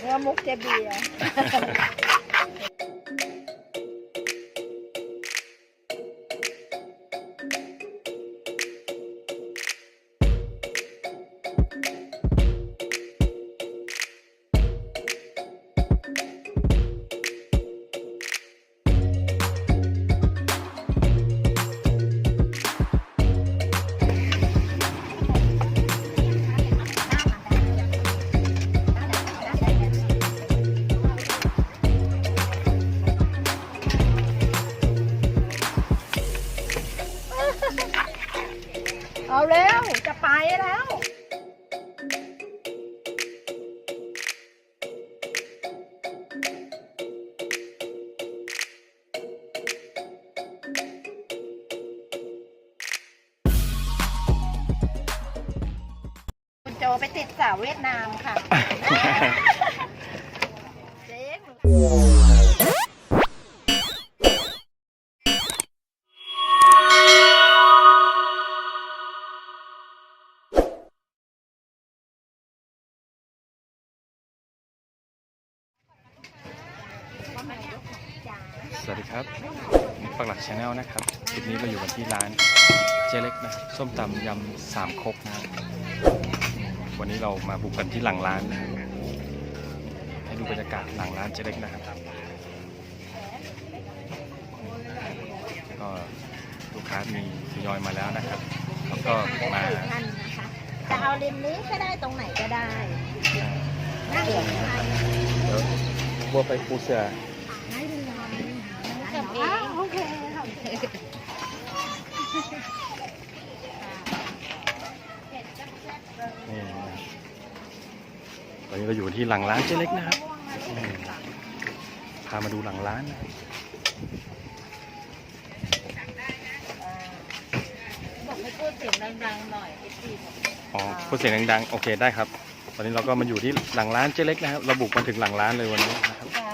เนื้อ เราเร็วจะไปแล้ว สวัสดีครับปักหลักชาแนลนะครับคลิปนี้เราอยู่กันที่ร้านเจเล็กนะครับส้มตำยำสามครกนะครับวันนี้เรามาบุกกันที่หลังร้านนะครับให้ดูบรรยากาศหลังร้านเจเล็กนะครับก็ลูกค้ามีทยอยมาแล้วนะครับแล้วก็มาท่านนะคะจะเอาริมนี้ก็ได้ตรงไหนก็ได้นั่งอยู่ข้างในเดี๋ยว บัวไปปูเสือไม่เป็นไรทำเองโอเคทำเองนี่นะครับตอนนี้เราอยู่ที่หลังร้านเจเล็กนะครับอืมพามาดูหลังร้านนะครับบอกให้พูดเสียงดังๆหน่อยไอ้ทีบอกอ๋อพูดเสียงดังๆ โอเคได้ครับ ตอนนี้เราก็มาอยู่ที่หลังร้านเจ๊เล็กนะครับเราบุกมาถึงหลังร้านเลยวันนี้นะครับได้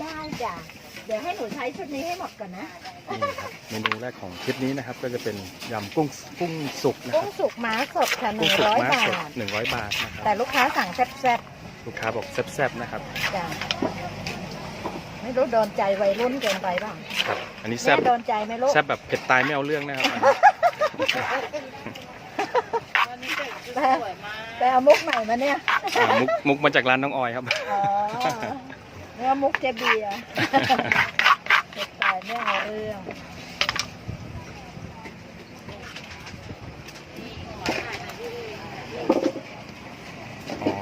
ได้จ้ะเดี๋ยวให้หนูใช้ชุดนี้ให้หมดก่อนนะนี่ครับเมนูแรกของคลิปนี้นะครับ ก็จะเป็นยำกุ้งกุ้งสุกนะคกุ้รังบสุกม้าสดค่ะหกุ้นึ่งงสุกร้อยม้าบาสดทหนึ่งร้อยบาทนะครับแต่แต่ลูกค้าสั่งแซ่บลูกค้าบอกแซ่บๆนะครับๆจ้ะไม่รู้โดนใจวัยรุ่นเกินไปเปล่าครับ อันนี้แซ่บแม่โดนใจไหมลูกแซ่บแบบเผ็ดตายไม่เอาเรื่องนะครับ แต่แต่เอามุกใหม่มาเนี่ยอ่ามุกมุกมาจากร้านน้องออยครับ อ๋อเนื้อมุกเจเบียร์แต่ไม่เอาเรื่องอ๋อ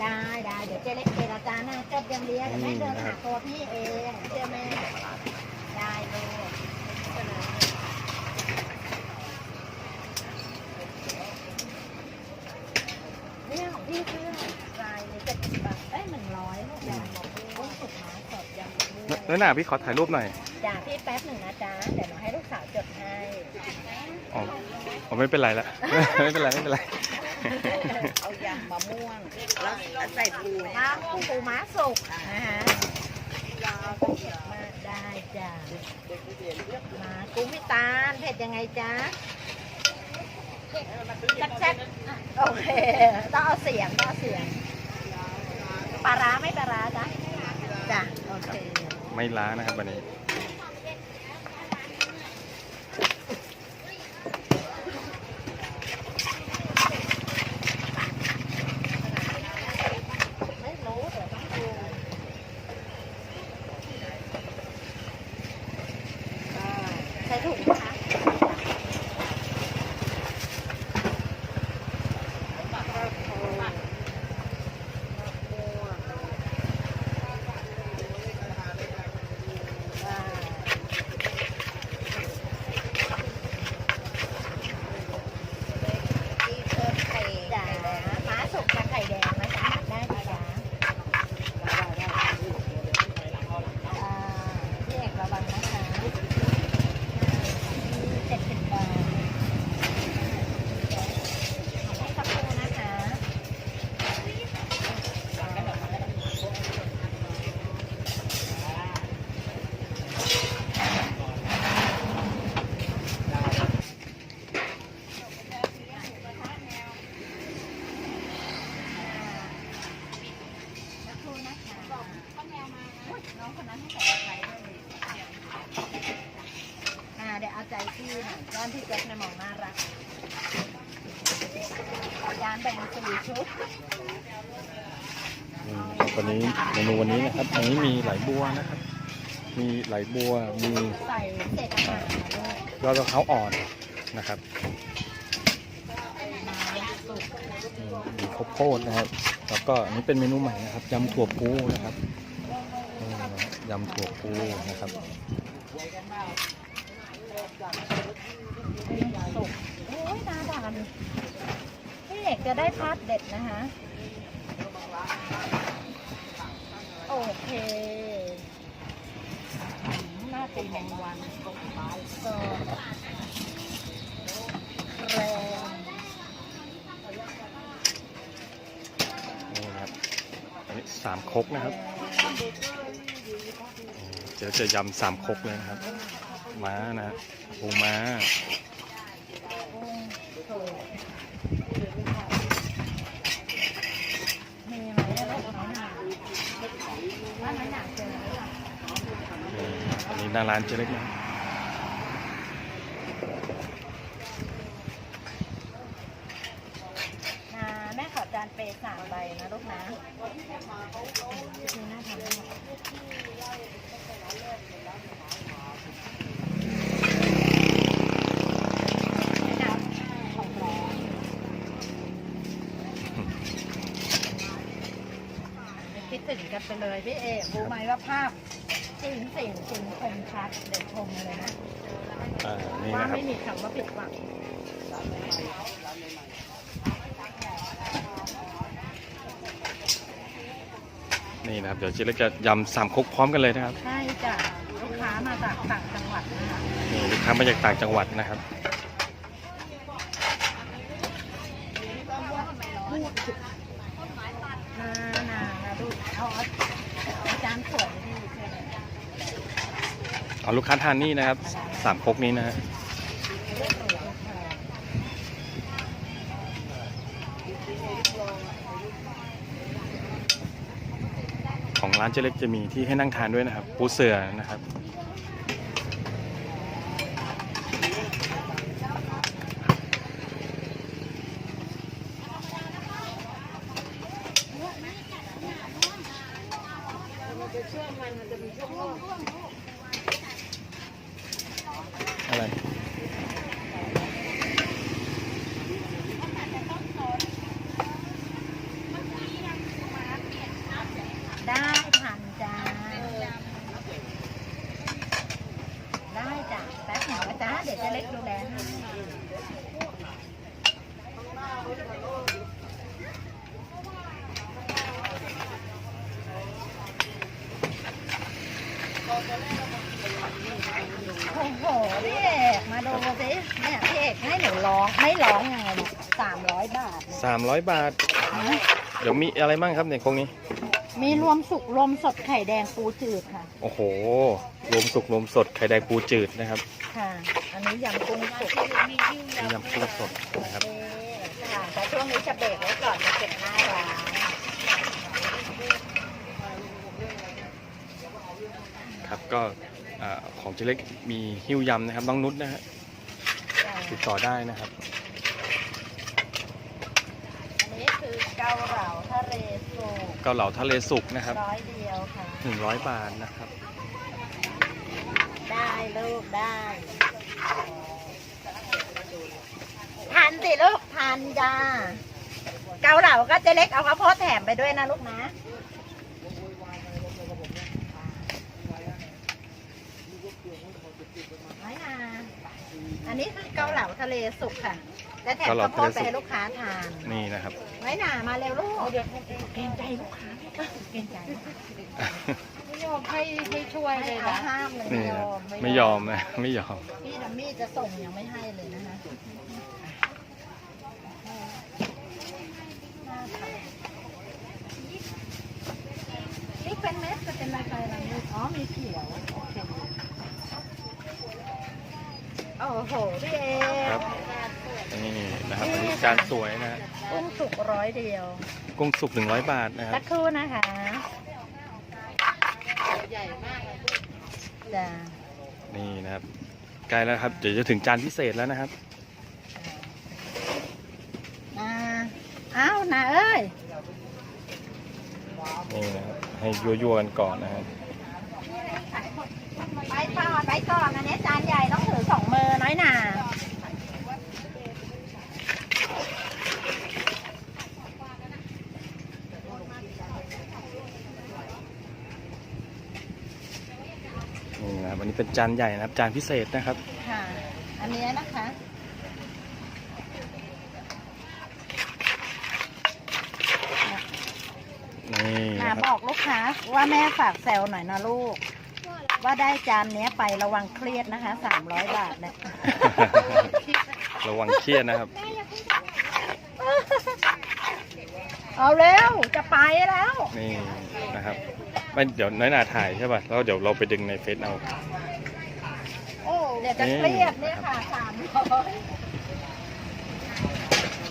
ได้ได้เดี๋ยวเจ๊เล็กเจรจาหน้าจบยังเลี้ยงเดี๋ยวแม่เดินหาตัวพี่เองเชื่อแม่ได้เลยเนี่ยของพี่คือรายเนี่ยเจ็ดสิบบาทได้หนึ่งร้อยลูกยำบอกด้วยกุ้งสุกม้าสดยำบอกด้วย น้อยหนาพี่ขอถ่ายรูปหน่อยจ้าพี่แป๊บหนึ่งนะจ๊ะเดี๋ยวหนูให้ลูกสาวจดให้อ๋ออ๋อไม่เป็นไรละ ไม่เป็นไรไม่เป็นไร เอายำมะม่วงแล้วใส่ปูม้าม่วงปูม้าสุกนะฮะมาได้จ้ะมากุ้งพิตาลเผ็ดยังไงจ๊ะแซ่บๆอะโอเคต้องเอาเสียงต้องเอาเสียงปลาร้าไม่ปลาร้าจ๊ะจ้ะโอเค ไม่ล้านะครับวันนี้ ไม่รู้เดี๋ยวต้องดูอ่าใส่ถุงนะคะได้ นะคะอุ๊ยน้องคนนั้นให้ใส่อะไรด้วยอ่าเดี๋ยวเอาใจพี่หน่อยด้านที่แจ็คในยมองน่ารักจานแบ่งสี่ชุด นี่นะครับวันนี้เมนูวันนี้นะครับ อันนี้มีไหลบัวนะครับ มีไหลบัว มีใส่เศษอาหารมาด้วยยอดมะพร้าวอ่อนนะครับมาสุกอืมมีข้าวโพดนะครับ แล้วก็อันนี้เป็นเมนูใหม่นะครับยำถั่วพูนะครับอืมยำถั่วพูนะครับสุกโอ้ยนาดานพี่เอกจะได้พาร์ทเด็ดนะคะ โอเคหน้าตีแมงวันสดแรงนี่นะครับอันนี้สามครกนะครับเดี๋ยวจะยำสามครกเลยนะครับ ม้านะปูม้า กุ้งสุกมีไหมอะลูกน้อยหนาว่าน้อยหนาเจอไหมล่ะ นี่อันนี้ หน้าร้านเจเล็กนะครับนาแม่ขอจานเปย์สามใบนะลูกนะอืมน่าทำได้หมดนะครับของแรงคิดถึงกันไปเลยพี่เอกรู้ไหมว่าภาพ ริงสิ่งจริงคมชัดเดี๋ยวชมเลยนะอ่านี่ว่านะครับ ไม่มีคำว่าผิดหวังนี่นะครับ เดี๋ยวเจเล็กจะยำสามครกพร้อมกันเลยนะครับ ใช่จ้ะลูกค้ามาจากต่างจังหวัดนะคะ นี่ลูกค้ามาจากต่างจังหวัดนะครับ นานานาดูเอาเอาเอาจานสวยที่เพื่อน เอาลูกค้าทานนี่นะครับสามคกนี้นะฮะของร้านเจเล็กจะมีที่ให้นั่งทานด้วยนะครับ ปูเสือนะครับ อะไร ได้ทันจ้าได้จ้ะแป๊บหนึ่งนะจ้าเดี๋ยวจะเล็กดูแลให้โอ้โหพี่เอกมาดูสิเนี่ยพี่เอกให้หนู ร้องไม่ร้องยังไงเนี่ยสามร้อยบาทเนี่ย300 บาทเดี๋ยวมีอะไรบ้างครับในครกนี้ มีรวมสุกรวมสดไข่แดงปูจืดค่ะ โอ้โห รวมสุกรวมสดไข่แดงปูจืดนะครับค่ะ อันนี้ยำกุ้งสุกนี่ยำกุ้งสดนะครับโอเคค่ะแต่ช่วงนี้จะเบรกไว้ก่อนจะเก็บหน้าร้านครับก็อ่าของเจเล็กมีหิ้วยำนะครับน้องนุชนะฮะ ติดต่อได้นะครับ อันนี้คือเกาเหลาทะเลสุกเกาเหลาทะเลสุกนะครับร้อยเดียวค่ะ100บาทนะครับ ได้ลูกได้ทานสิลูกทานจ้าเกาเหลาก็เจะเล็กเอาข้าวโพดแถมไปด้วยนะลูกนะ น้อยนา อันนี้คือเกาเหลาทะเลสุกค่ะ และแถมเกาเหลาข้าวโพดทะเลสุกไปให้ลูกค้าทานนี่นะครับน้อยหนามาเร็วลูกเกรงใจลูกค้าเกรงใจลูกค้าไม่ยอมให้ให้ช่วยไม่เลยเอานะห้ามเลยนี่ไม่ยนะอมไม่ยอมนะไม่ยอมพี่ดัมมี่จะส่งยังไม่ให้เลยนะคะนี่เป็นเม็ดจะเป็นลายไฟลังลูกอ๋อมีเขียว โอ้โหพี่เอครับ นี่นะครับจานสวยนะฮะกุ้งสุกร้อยเดียวกุ้งสุกหนึ่งร้อยบาทนะคสัรับ กคู่นะคะนี่นะครับ ใกล้แล้วครับ เดี๋ยวจะถึงจานพิเศษแล้วนะครับ อ่าอ้าวนาเอ้ย นี่นะครับ ให้ยั่วๆกันก่อนนะครับ จานใหญ่นะครับ จานพิเศษนะครับ ค่ะ อันนี้นะคะ นี่นานะคบรับอกลูกค้าว่าแม่ฝากแซวหน่อยนะลูก ว่าได้จานเนี้ยไประวังเครียดนะคะสามร้อยบาทเนี่ย ระวังเครียดนะครับ เอาเร็ว จะไปแล้ว นี่นะครับไม่เดี๋ยวน้อยหนาถ่ายใช่ป่ะแล้วเดี๋ยวเราไปดึงในเฟซเอาโอ้ เดี๋ยวจะเครียดเนี่ยค่ะสามร้อย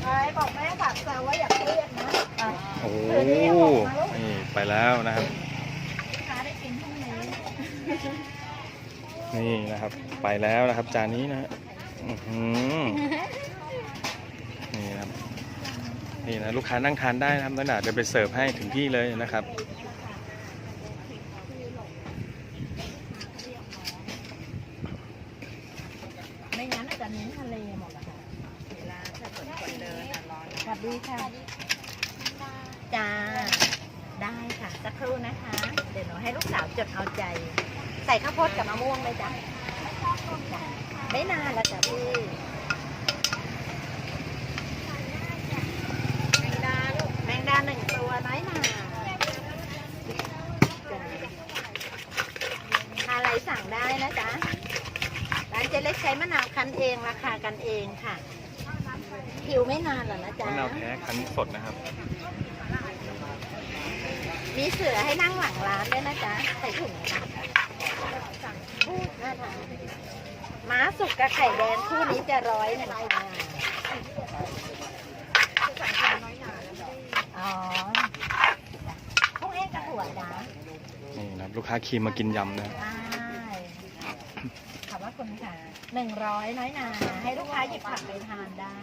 ไปบอกแม่ฝากแซวว่าอย่าเครียดนะไปโอ้โหเดี๋ยวนี้ออกมาลูกนี่ไปแล้วนะครับ ลูกค้าได้กินพรุ่งนี้นี่นะครับ ไปแล้วนะครับจานนี้นะฮะอื้อหือนี่นะครับนี่นะลูกค้านั่งทานได้นะครับน้อยหนาเดี๋ยวไปเสิร์ฟให้ถึงที่เลยนะครับ ไม่งั้นอาจจะเน้นทะเลหมดอะค่ะ เวลาถ้าเกิดคนเดินอะร้อน สวัสดีค่ะจ้าได้ค่ะสักครู่นะคะ เดี๋ยวหนูให้ลูก สาวจดเอาใจ ใส่ข้าวโพดกับมะม่วงเลยจ้ะไม่นานแล้วจ้ะพี่แมงดาลูกแมงดาหนึ่งตัวน้อยหนาจ้ะอะไรสั่งได้นะจ๊ะร้านเจเล็กใช้มะนาวคั้นเองราคากันเองค่ะผิวไม่นานหรอกนะจ๊ะมะนาวแท้คั้นสดนะครับ มีเสือให้นั่งหลังร้านด้วยนะจ๊ะใส่ถุงนะพูดน่าทานม้าสุกกับไข่แดงคู่นี้จะร้อยหนึ่งค่ะอ๋อพวกเองกับถั่วจ้ะนี่นะครับลูกค้าครีมมากินยำนะครับได้ขอบว่าคุณค่ะหนึ่งร้อยน้อยหนาให้ลูกค้าหยิบผักไปทานได้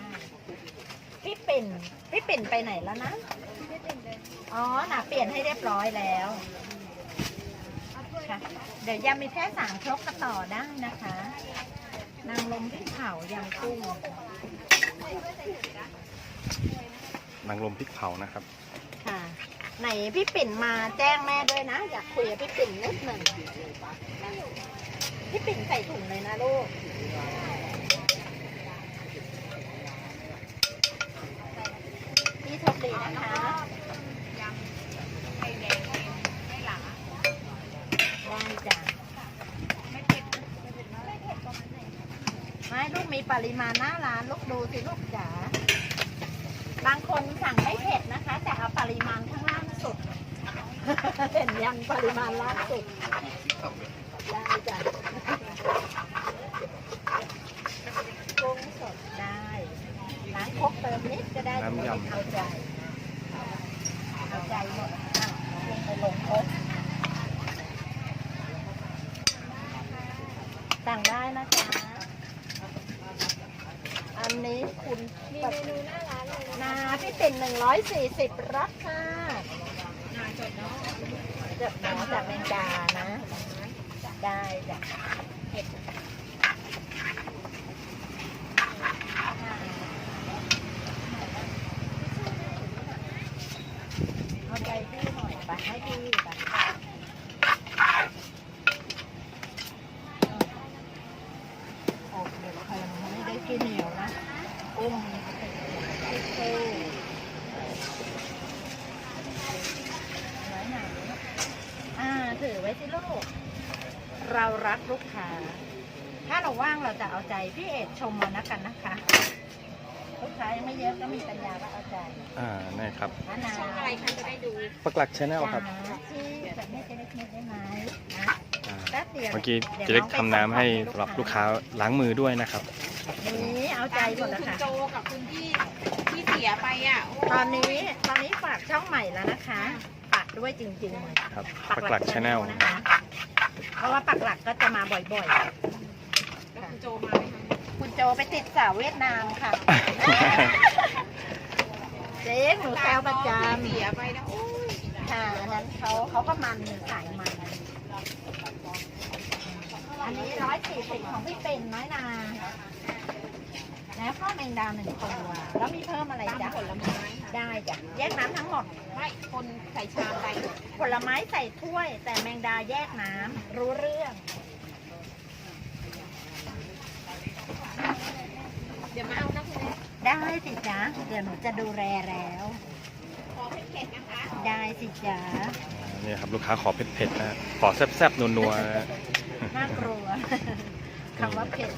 พี่ปิ่น พี่ปิ่นไปไหนแล้วนะ อ๋อหนาเปลี่ยนให้เรียบร้อยแล้วค่ะเดี๋ยวยำมีแค่สามครกก็ต่อได้นะคะ นางลมพริกเผายำกุ้งนางลมพริกเผานะครับ ค่ะ ไหนพี่ปิ่นมาแจ้งแม่ด้วยนะ อยากคุยกับพี่ปิ่นนิดหนึ่งพี่ปิ่นใส่ถุงเลยนะลูก พี่โชคดีนะคะ ได้จ้ะไม่ลูกมีป ริมาณหน้าร้านลูกดูสิลูกจ๋าบางคนสั่งไม่เผ็ดนะคะ แต่เอาปริมาณข้างล่างสุด เห็นยังปริมาณล่างสุดได้จ้ะกุ้งสดได้ล้างครกเติมนิดก็ได้น้ำยำเอาใจเอาใจหมดอะลงไปลงครกสั่งได้นะจ๊ะ อันนี้คุณมีเมนูหน้าร้านเลยนาพี่เป็นหนึ่งร้อยสี่สิบรับค่ะนาจดเนาะจดเนาะจากเมงกานะ ได้จ้ะเห็ดเอาใจพี่หน่อยไปให้พี่ไปโอเคแล้วค่ะยังไม่ได้กินเหนียวนะ อุ้มทิชชู่ไว้ไหนอ่า ถือไว้ สิลูก เรารักลูกค้า ถ้าเราว่างเราจะเอาใจ พี่เอกชมมานะกันนะคะ ลูกค้ายังไม่เยอะก็มีปัญญาก็เอาใจอ่านี่ครับมะนาวอะไรคะจะได้ดูปักหลักชาแนลครับที่แบบนี้จะได้เม็ดได้ไหมนะอ่า แป๊บเดียวเมื่อกี้ดี๋ยวเจะเล็กองไปทำน้ำให้ขอสำหรับลูกค้าล้างมือด้วยนะครับ นี่เอาใจหมดแล้วคุณค่ะ โจกับคุณที่ที่เสียไปอะโตอนนี้ตอนนี้ฝากช่องใหม่แล้วนะคะฝาก ด้วยจริงๆครับปัปักหลักชาแนลนะคะ เพราะว่าปักหลักก็จะมาบ่อยแล้วคุณโจมาไหมคะๆคุณโจไปติดสาวเวียดนามค่ะ เจ๊หนูแซวประจเสียไปนะโอ้ยำค่ะอันนั้นเขาเขาก็มันสายมัน อันนี้ร้อยสี่สิบของพี่เป็นน้อยนา แล้วก็แมงดาหนึ่งตัวแล้วมีเพิ่มอะไรตามจ๊ะผลไม้ค่ะได้จ้ะแยกน้ำทั้งหมดไม่คนใส่ชามไปผลไม้ใส่ถ้วย แต่แมงดาแยกน้ำรู้เรื่อง เดี๋ยวมาเอานะคุณแม่ได้สิจ๊ะเดี๋ยวหนูจะดูแลแล้วขอเผ็ดๆนะคะ ได้สิจ๊ะนี่ครับลูกค้าขอเผ็ดๆนะขอแซ่บๆนัวๆนะน่ากลัวคำว่าเผ็ด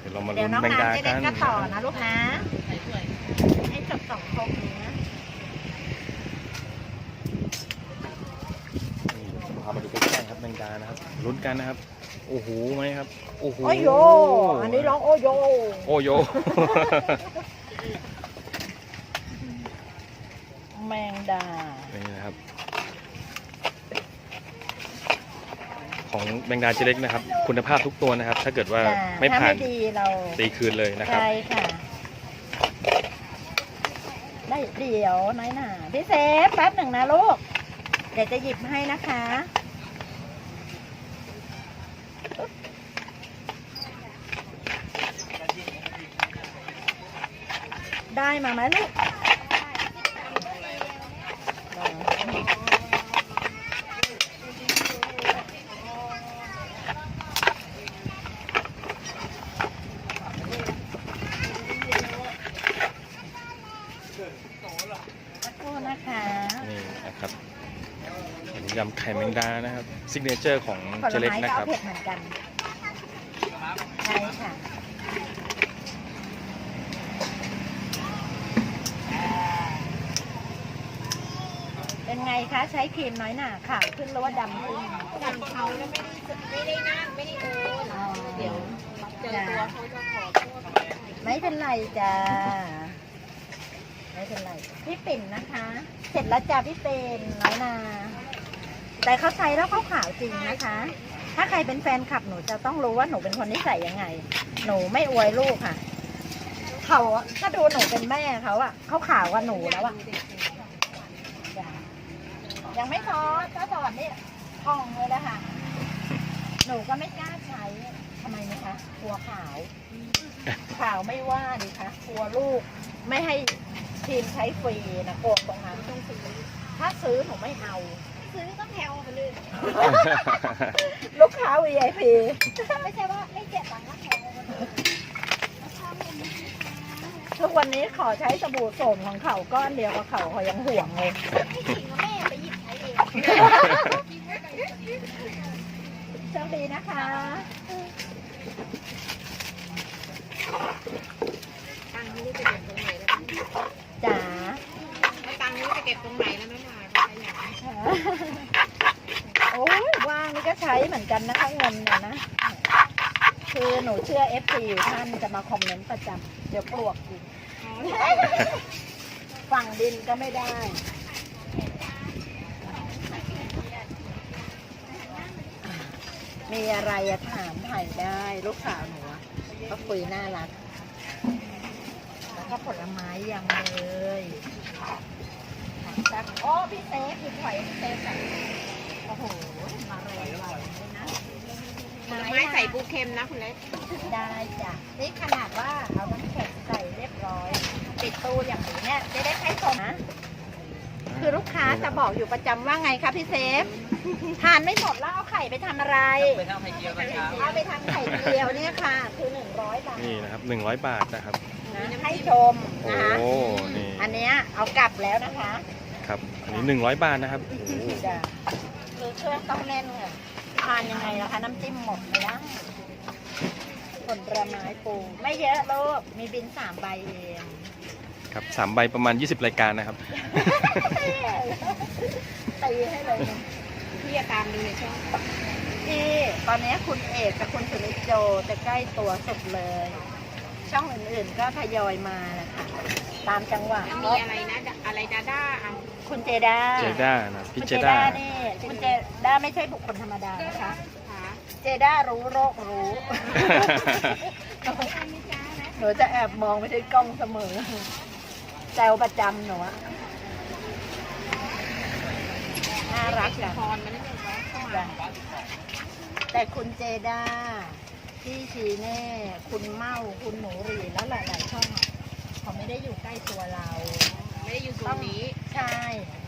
เดี๋ยวเรามาเดี๋ยลุ้วนน้องแมงดาน้ำจะกัเด็กนก็ต่อนะลูกนะให้จบสองครกนี้นะนี่พามาดูใกล้ๆครับแมงดานะครับลุ้นกันนะครับ โอ้โหไหมครับ โอ้โหโอ้โย อันนี้ร้องโอ้โย โอ้โย แมงดา นี่นะครับ ของแมงดาเจเล็กนะครับ คุณภาพทุกตัวนะครับ ถ้าเกิดว่าจ้ะไม่ถ้าผ่านไม่ดีเราตีคืนเลยนะครับ ใช่ค่ะ ได้เดี๋ยวน้อยหน่าพี่เซฟแป๊บหนึ่งนะลูก เดี๋ยวจะหยิบให้นะคะได้มาไหมลูกสักครู่นะคะ นี่นะครับอันนี้ยำไข่แมงดานะครับซิกเนเจอร์ของผเจลเล็กไม้นะก็คเอารับ เผ็ดเหมือนกันใช่ค่ะเป็นไงคะใช้ครีมน้อยหนาขาวขึ้นหรือว่าดำขึ้นสั่งเขาแล้วไม่ได้ไม่ได้นั่นไม่ได้โอนอ๋อเดี๋ยวเจอตัวเขาจะขอโทษไม่เป็นไรจ้าไม่เป็นไรพี่ปิ่นนะคะ เสร็จแล้วจ้าพี่เป็นน้อยนา แต่เขาใช้แล้วเขาขาวจริงนะคะ ถ้าใครเป็นแฟนคลับหนูจะต้องรู้ว่าหนูเป็นคนนิสัยยังไง หนูไม่อวยลูกค่ะ เขาก็ดูหนูเป็นแม่เขาอะเขาขาวกว่าหนูแล้วอะจ้ะยังไม่พอก็สอนนี่พองเลยนะคะหนูก็ไม่กล้าใช้ทำไมนะคะกลัวขาว ขาวไม่ว่าดิคะกลัวลูกไม่ให้ทีมใช้ฟรีนะโกงตรงนั้นถ้าซื้อหนูไม่เอา ซื้อก็แถวไปเลยลูกค้า VIP ไม่ใช่ว่าไม่เจ็บหลังก็แถวไปเลยทุกวันนี้ขอใช้สบู่โสมของเขาก้อนเดียวกับเขาเขายังห่วงเลยไม่ถึงว่าแม่ไปหยิบใช้เองโชคดีนะคะตังค์ไม่รู้จะเก็บตรงไหนแล้วจ๋าตังค์ไม่รู้จะเก็บตรงไหนแล้วแม่ โอ้ยว่างนี่ก็ใช้เหมือนกันนะคะเงินเนี่ยนะคือหนูเชื่อ FC อยู่ท่านจะมาคอมเมนต์ประจำเดี๋ยวปลวกอีกฝั่งดินก็ไม่ได้ มีอะไรอะถามถ่ายได้ ลูกสาวหนูก็คุยน่ารัก แล้วก็ผลไม้ยำเลย โอ้พี่เซฟพี่ถอยพี่เซฟแบบโอ้โห มาเร็วๆเลยนะผลไม้ใส่ปูเค็มนะคุณเล็กได้จ้ะนี่ขนาดว่าเอาน้ำแข็งใส่เรียบร้อย ติดตู้อย่างนี้เนี่ยจะได้ใช้ส่งนะ คือลูกค้าจะบอกอยู่ประจำว่าไงคะพี่เซฟ ทานไม่หมดแล้วเอาไข่ไปทำอะไร ไปทำไข่เจียวนะครับ เอาไปทำไข่เจียวเนี่ยค่ะ คือหนึ่งร้อยบาทนี่นะครับ100 บาทนะครับ นะให้ชมโอ้นะคะ นี่อันเนี้ยเอากลับแล้วนะคะ ครับ อันนี้100บาทนะครับโอ้โหจ้ะคือเครื่องต้องแน่นค่ะทานยังไงล่ะคะน้ำจิ้มหมดไม่ได้ผลไม้ปู ไม่เยอะลูกมีบินสามใบเองครับสามใบประมาณ 20 รายการนะครับ ตีให้เลยนะพี่จะตามดูในช่องที่ตอนนี้คุณเอกกับคุณสุริโจจะใกล้ตัวสุดเลย ช่องอื่นๆก็ทยอยมาแหละค่ะตามจังหวะมีอะไรนะอะไรดาด้าอะคุณเจด้าเจด้านะพี่คุณเจเจด้าด้านี่คุณเจด้าไม่ใช่บุคคลธรรมดานะคะเจด้ารู้โรครู้หนูจะแอบมองไปที่กล้องเสมอแซวประจำหนูอะน่ารักอะจ้ะแต่คุณเจด้า พี่ชีเน่ คุณเมาคุณหนูหรีแล้วหลาย ๆ ช่องอะเขาไม่ได้อยู่ใกล้ตัวเรา ไม่ได้อยู่ตรงนี้ ใช่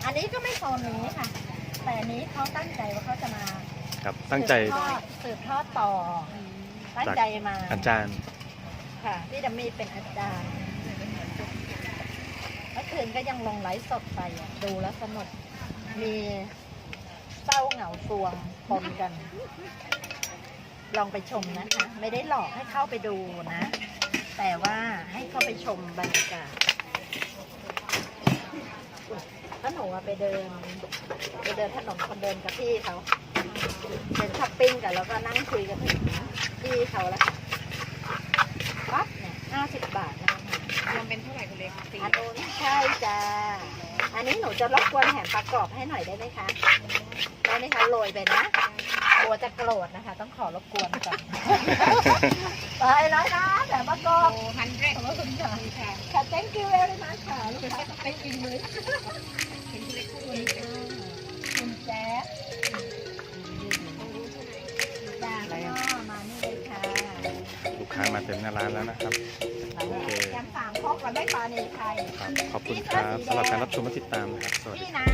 อันนี้ก็ไม่โซนนี้ค่ะ แต่อันนี้เขาตั้งใจว่าเขาจะมาครับตั้งใจสืบทอดสืบทอดต่ออตั้งใจมาอาจารย์ ค่ะพี่ดัมมี่เป็นอาจารย์เมื่อคืนก็ยังลงไลฟ์สดไปอะดูแล้วสนุกมีเศร้าเหงาซวงปนกัน ลองไปชมนะคะ ไม่ได้หลอกให้เข้าไปดูนะ แต่ว่าให้เข้าไปชมบรรยากาศถ้าหนูอะไปเดิน ไปเดินถนนคนเดินกับพี่เขาเดินช้อปปิ้งกันแล้วก็นั่งคุยกันถึงพี่เขาแล้วค่ะปั๊บเนี่ยห้าสิบบาทนะคะรวมเป็นเท่าไหร่คุณเล็กสี่อันนี้ใช่จ้าอันนี้หนูจะรบกวนแถมประกอบให้หน่อยได้ไหมคะได้ไหมคะโรยไปนะ กลัวจะโกรธนะคะ ต้องขอรบกวนก่อนไปแล้วนะแถมประกอบโอ้ฮันเดรดขอบพระคุณค่ะค่ะค่ะ thank you very much ค่ะลูกค้าเป็นอิงเลยเห็นคุณเล็กพูดคุณคุณแจ๊คจ้าก็มานี่เลยค่ะลูกค้ามาเต็มหน้าร้านแล้วนะครับโอเคยำสามครกแล้วไม่ปลาเนยไทยครับขอบคุณครับสำหรับการรับชมและติดตามนะครับสวัสดีพี่นะ